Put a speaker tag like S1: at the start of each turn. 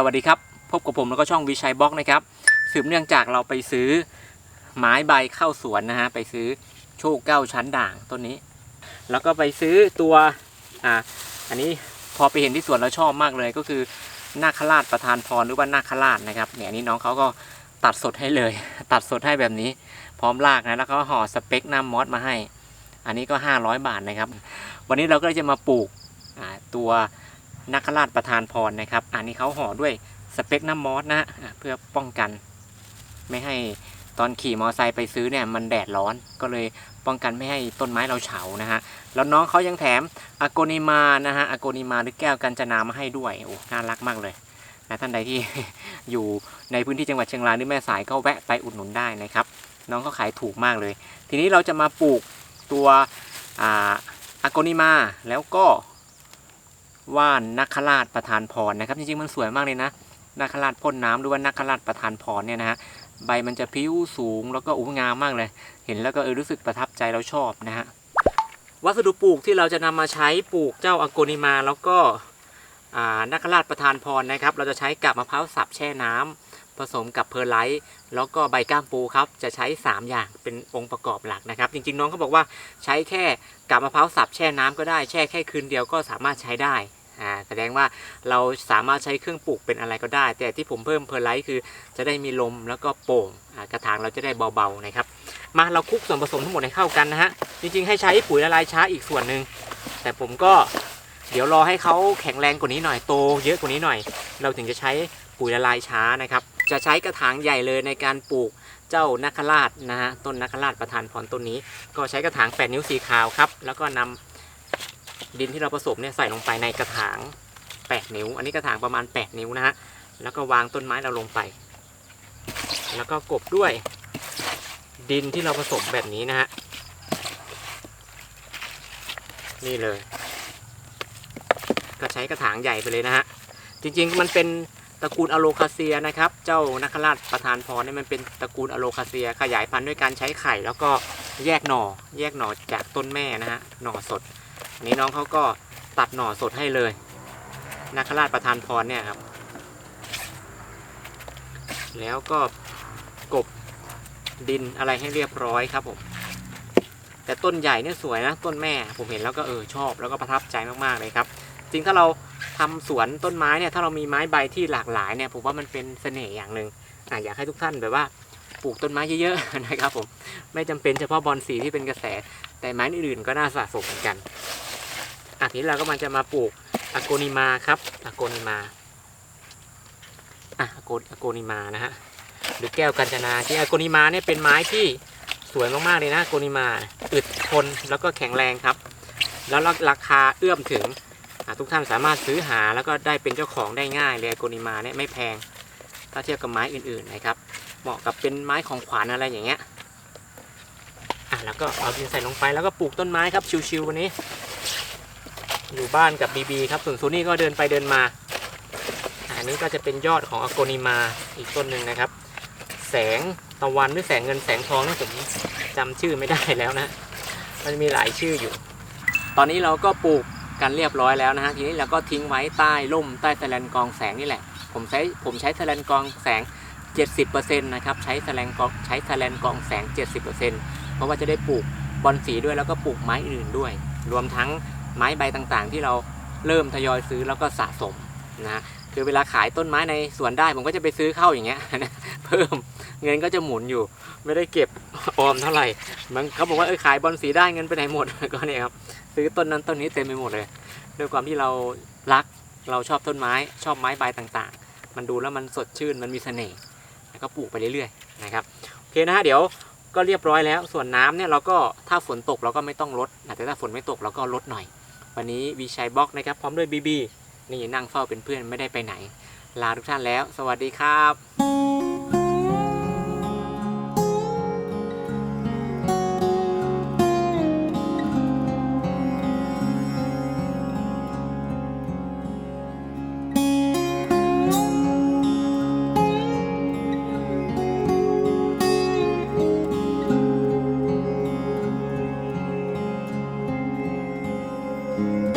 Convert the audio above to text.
S1: สวัสดีครับ พบกับผมแล้วก็ช่องวิชัยบล็อกนะครับ สืบเนื่องจากเราไปซื้อไม้ใบเข้าสวนนะฮะ ไปซื้อโชคเก้าชั้นด่างต้นนี้ แล้วก็ไปซื้อตัว อ่า อันนี้พอไปเห็นที่สวนเราชอบมากเลยก็คือนาคราชประธานพรหรือว่านาคราชนะครับ เนี่ยนี้น้องเขาก็ตัดสดให้เลย ตัดสดให้แบบนี้ พร้อมรากนะ แล้วก็ห่อสเปคน้ำมอสมาให้ อันนี้ก็ 500 บาทนะครับ วันนี้เราก็จะมาปลูกตัว นาคราชประธานพรนะครับ อันนี้เขาห่อด้วยสเปคน้ำมอสนะอะเพื่อป้องกัน ไม่ให้ตอนขี่มอเตอร์ไซค์ไปซื้อเนี่ยมันแดดร้อนก็เลยป้องกันไม่ให้ต้นไม้เราเฉานะฮะแล้วน้องเขายังแถมอโกนิมานะฮะอโกนิมาหรือแก้วกัญจนามาให้ด้วยโอ้น่ารักมากเลยนะท่านใดที่อยู่ในพื้นที่จังหวัดเชียงรายหรือแม่สายก็แวะไปอุดหนุนได้นะครับ น้องเขาขายถูกมากเลย ทีนี้เราจะมาปลูกตัวอาอโกนิมาแล้วก็ ว่านนักขราชประธานพรนะครับ จริงๆมันสวยมากเลยนะนักขราชพ่นน้ำหรือว่านักขราชประธานพรเนี่ยนะฮะใบมันจะพิ้วสูงแล้วก็อุ้งามมากเลย เห็นแล้วก็เออรู้สึกประทับใจเราชอบนะฮะวัสดุปลูกที่เราจะนำมาใช้ปลูกเจ้าอโกนิมาแล้วก็นักราชประธานพรนะครับ เราจะใช้กับมะพร้าวสับแช่น้ำผสมกับเพอร์ไลท์แล้วก็ใบก้ามปูครับ จะใช้ 3 อย่างเป็นองค์ประกอบหลักนะครับ จริงๆน้องเขาบอกว่าใช้แค่กับมะพร้าวสับแช่น้ำก็ได้แช่แค่คืนเดียวก็สามารถใช้ได้ อ่าแสดงว่าเราสามารถใช้เครื่องปลูกเป็นอะไรก็ได้ แต่ที่ผมเพิ่มเพอร์ไลท์คือจะได้มีลมแล้วก็โป่งกระถางเราจะได้เบาๆนะครับ มาเราคลุกส่วนผสมทั้งหมดให้เข้ากันนะฮะจริงๆให้ใช้ปุ๋ยละลายช้าอีกส่วนหนึ่งแต่ผมก็เดี๋ยวรอให้เขาแข็งแรงกว่านี้หน่อยโตเยอะกว่านี้หน่อย เราถึงจะใช้ปุ๋ยละลายช้านะครับ จะใช้กระถางใหญ่เลยในการปลูกเจ้านักราชนะฮะต้นนักราชประธานพรต้นนี้ ก็ใช้กระถาง 8 นิ้วสีขาวครับ แล้วก็นำ ดินที่เราผสมเนี่ยใส่ลงไปในกระถาง 8 นิ้ว อันนี้กระถางประมาณ 8 นิ้วนะฮะ แล้วก็วางต้นไม้เราลงไป แล้วก็กบด้วย ดินที่เราผสมแบบนี้นะฮะ นี่เลย ก็ใช้กระถางใหญ่ไปเลยนะฮะ จริงๆมันเป็นตระกูลอะโลคาเซียนะครับ เจ้านักราชประธานพรเนี่ยมันเป็นตระกูลอะโลคาเซีย ขยายพันธุ์ด้วยการใช้ไข่ แล้วก็แยกหน่อ แยกหน่อจากต้นแม่นะฮะ หน่อสด นี้น้องเขาก็ตัดหน่อสดให้เลยนักราชประธานพรเนี่ยครับ แล้วก็กบดินอะไรให้เรียบร้อยครับผมแต่ต้นใหญ่เนี่ยสวยนะต้นแม่ผมเห็นแล้วก็เออชอบแล้วก็ประทับใจมากๆเลยครับ จริงถ้าเราทำสวนต้นไม้เนี่ยถ้าเรามีไม้ใบที่หลากหลายเนี่ยผมว่ามันเป็นเสน่ห์อย่างหนึ่งอะอยากให้ทุกท่านแบบว่าปลูกต้นไม้เยอะๆนะครับผมไม่จำเป็นเฉพาะบอนสีที่เป็นกระแส แต่ไม้อื่นๆก็น่าสะสมเหมือนกัน อะทีนี้เราก็มันจะมาปลูกอะโกนิมาครับอะโกนิมาอะอะโกอะโกนิมานะฮะหรือแก้วกัญจนาที่อาโกนิมาเนี่ยเป็นไม้ที่สวยมากๆเลยนะโกนิมาอึดทนแล้วก็แข็งแรงครับ แล้วราคาเอื้อมถึงทุกท่านสามารถซื้อหาแล้วก็ได้เป็นเจ้าของได้ง่ายเลยโกนิมาเนี่ยไม่แพง ถ้าเทียบกับไม้อื่นๆนะครับ เหมาะกับเป็นไม้ของขวัญอะไรอย่างเงี้ยอะแล้วก็เอาดินใส่ลงไปแล้วก็ปลูกต้นไม้ครับชิวๆวันนี้ อยู่บ้านกับบีบีครับส่วนซูนี่ก็เดินไปเดินมาอันนี้ก็จะเป็นยอดของอโกนิมาอีกต้นหนึ่งนะครับ แสงตะวันหรือแสงเงินแสงทองนี่ผมจำชื่อไม่ได้แล้วนะ มันมีหลายชื่ออยู่ ตอนนี้เราก็ปลูกกันเรียบร้อยแล้วนะฮะทีนี้เราก็ทิ้งไว้ใต้ร่มใต้แสลนกองแสงนี่แหละ ผมใช้ผมใช้แสลนกองแสง 70%นะครับใช้แสลนกองใช้แสลนกองแสง 70%เพราะว่าจะได้ปลูกบอนสีด้วยแล้วก็ปลูกไม้อื่นด้วย รวมทั้ง ไม้ใบต่างๆ ที่เราเริ่มทยอยซื้อแล้วก็สะสมนะฮะคือเวลาขายต้นไม้ในสวนได้ผมก็จะไปซื้อเข้าอย่างเงี้ยเพิ่มเงินก็จะหมุนอยู่ ไม่ได้เก็บออมเท่าไหร่มันเขาบอกว่าเออขายบอลสีได้เงินไปไหนหมดก็เนี่ยครับซื้อต้นนั้นต้นนี้เต็มไปหมดเลย ด้วยความที่เรารักเราชอบต้นไม้ชอบไม้ใบต่างๆ มันดูแล้วมันสดชื่นมันมีเสน่ห์แล้วก็ปลูกไปเรื่อยๆนะครับโอเคนะฮะเดี๋ยวก็เรียบร้อยแล้วส่วนน้ำเนี่ยเราก็ถ้าฝนตกเราก็ไม่ต้องลดแต่ถ้าฝนไม่ตกเราก็ลดหน่อย วันนี้วีชัยบล็อกนะครับ พร้อมด้วยบีบีนี่นั่งเฝ้าเป็นเพื่อนไม่ได้ไปไหน ลาทุกท่านแล้ว สวัสดีครับ Thank you.